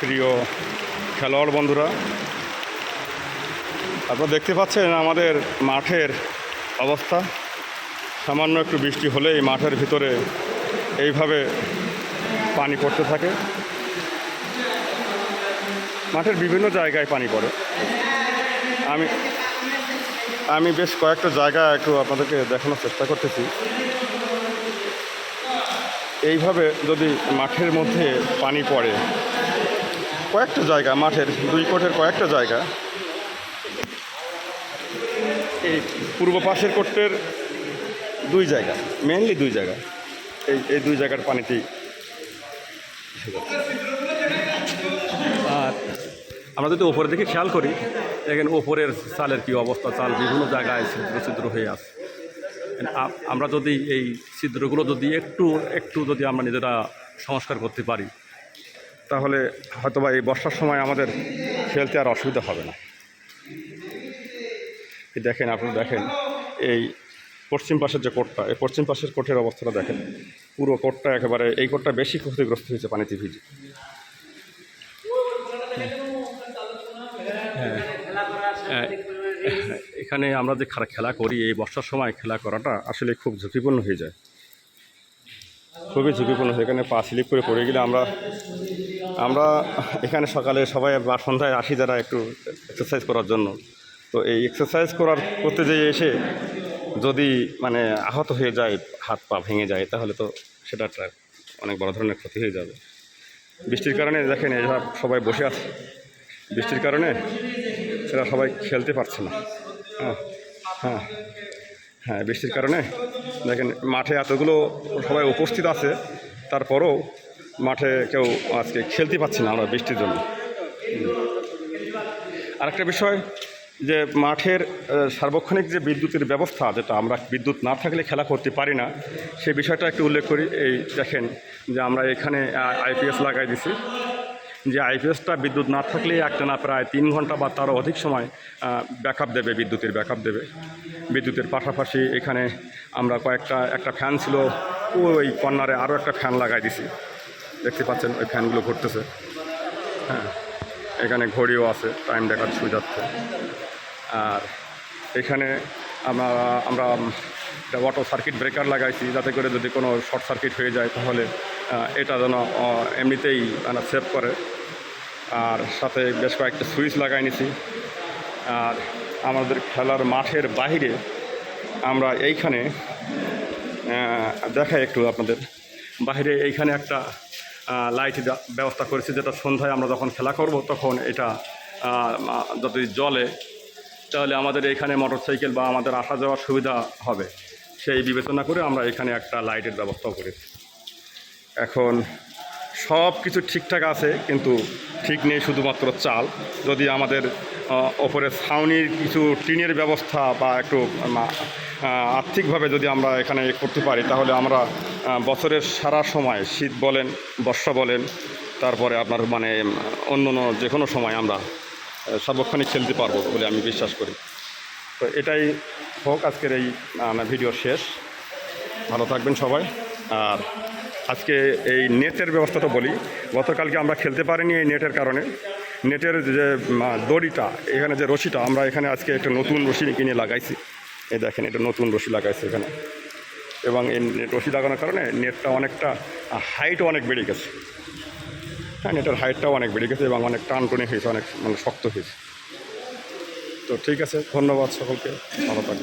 প্রিয় খেলোয়াড় বন্ধুরা, আপনারা দেখতে পাচ্ছেন আমাদের মাঠের অবস্থা। সামান্য একটু বৃষ্টি হলেই মাঠের ভিতরে এইভাবে পানি পড়তে থাকে। মাঠের বিভিন্ন জায়গায় পানি পড়ে। আমি আমি বেশ কয়েকটা জায়গা একটু আপনাদেরকে দেখানোর চেষ্টা করতেছি। এইভাবে যদি মাঠের মধ্যে পানি পড়ে, কয়েকটা জায়গা, মাঠের দুই কোটের কয়েকটা জায়গা, এই পূর্ব পাশের কোটের দুই জায়গা মেনলি দুই জায়গা, এই এই দুই জায়গার পানিতেই আর আমরা যদি ওপরের দিকে খেয়াল করি, দেখেন ওপরের চালের কি অবস্থা, চাল বিভিন্ন জায়গায় ছিদ্র ছিদ্র হয়ে আছে। আমরা যদি এই ছিদ্রগুলো যদি একটু একটু যদি আমরা নিজেরা সংস্কার করতে পারি তাহলে হয়তোবা এই বর্ষার সময় আমাদের খেলতে আর অসুবিধা হবে না। এই দেখেন আপনারা দেখেন এই পশ্চিম পাশের যে কোটটা এই পশ্চিম পাশের কোটের অবস্থাটা দেখেন। পুরো কোটটা একেবারে এই কোটটা বেশি ক্ষতিগ্রস্ত হয়েছে পানিতে ভিজে হ্যাঁ, এখানে আমরা যে খেলা করি, এই বর্ষার সময় খেলা করাটা আসলে খুব ঝুঁকিপূর্ণ হয়ে যায়। খুবই ঝুঁকিপূর্ণ এখানে পা স্লিপ করে পড়ে গেলে আমরা আমরা এখানে সকালে সবাই বা সন্ধ্যায় আসি যারা একটু এক্সারসাইজ করার জন্য। তো এই এক্সারসাইজ করার করতে যেয়ে এসে যদি মানে আহত হয়ে যায়, হাত পা ভেঙে যায়, তাহলে তো সেটা অনেক বড় ধরনের ক্ষতি হয়ে যাবে। বৃষ্টির কারণে দেখেন, এরা সবাই বসে আছে। বৃষ্টির কারণে সেটা সবাই খেলতে পারছে না। হ্যাঁ হ্যাঁ হ্যাঁ বৃষ্টির কারণে। দেখেন, মাঠে এতগুলো সবাই উপস্থিত আছে, তারপরেও মাঠে কেউ আজকে খেলতে পারছি না আমরা বৃষ্টির জন্য। আরেকটা বিষয়, যে মাঠের সার্বক্ষণিক যে বিদ্যুতের ব্যবস্থা, যেটা আমরা বিদ্যুৎ না থাকলে খেলা করতে পারি না সেই বিষয়টা একটু উল্লেখ করি। এই দেখেন, যে আমরা এখানে আইপিএস লাগাই দিছি। যে আইপিএসটা বিদ্যুৎ না থাকলে একটা না প্রায় তিন ঘণ্টা বা তারও অধিক সময় ব্যাকআপ দেবে, বিদ্যুতের ব্যাকআপ দেবে। বিদ্যুতের পাশাপাশি এখানে আমরা কয়েকটা, একটা ফ্যান ছিল, ওই কর্নারে আরও একটা ফ্যান লাগাই দিছি। দেখতে পাচ্ছেন, ওই ফ্যানগুলো ঘুরতেছে। হ্যাঁ এখানে ঘড়িও আছে, টাইম দেখার সুবিধার্থে আর এখানে আমরা আমরা একটা অটো সার্কিট ব্রেকার লাগাইছি, যাতে করে যদি কোনো শর্ট সার্কিট হয়ে যায়, তাহলে এটা যেন এমনিতেই মানে সেভ করে। আর সাথে বেশ কয়েকটা সুইচ লাগাই নিছি। আর আমাদের খেলার মাঠের বাইরে আমরা এইখানে দেখাই একটু আপনাদের। বাইরে এইখানে একটা লাইট ব্যবস্থা করেছি, যেটা সন্ধ্যায় আমরা যখন খেলা করব, তখন এটা যদি জলে তাহলে আমাদের এখানে মোটরসাইকেল বা আমাদের আসা যাওয়ার সুবিধা হবে। সেই বিবেচনা করে আমরা এখানে একটা লাইটের ব্যবস্থাও করেছি। এখন সব কিছু ঠিকঠাক আছে, কিন্তু ঠিক নেই শুধুমাত্র চাল। যদি আমাদের ওপরে ছাউনির কিছু টিনের ব্যবস্থা বা একটু আর্থিকভাবে যদি আমরা এখানে করতে পারি, তাহলে আমরা বছরের সারা সময় শীত বলেন, বর্ষা বলেন, তারপরে আপনার মানে অন্য অন্য যে কোনো সময় আমরা সার্বক্ষণিক খেলতে পারব বলে আমি বিশ্বাস করি। তো এটাই হোক আজকের এই ভিডিও শেষ। ভালো থাকবেন সবাই। আর আজকে এই নেটের ব্যবস্থাটা বলি, গতকালকে আমরা খেলতে পারিনি এই নেটের কারণে। নেটের যে দড়িটা, এখানে যে রশিটা, আমরা এখানে আজকে একটা নতুন রশি কিনে লাগাইছি। এই দেখেন, এটা নতুন রশি লাগাইছি এখানে। এবং এই রশি লাগানোর কারণে নেটটা অনেকটা হাইটও অনেক বেড়ে গেছে। হ্যাঁ এটার হাইটটাও অনেক বেড়ে গেছে এবং অনেক টানটনে হয়েছে, অনেক মানে শক্ত হয়েছে। তো ঠিক আছে, ধন্যবাদ সকলকে, ভালো সবাই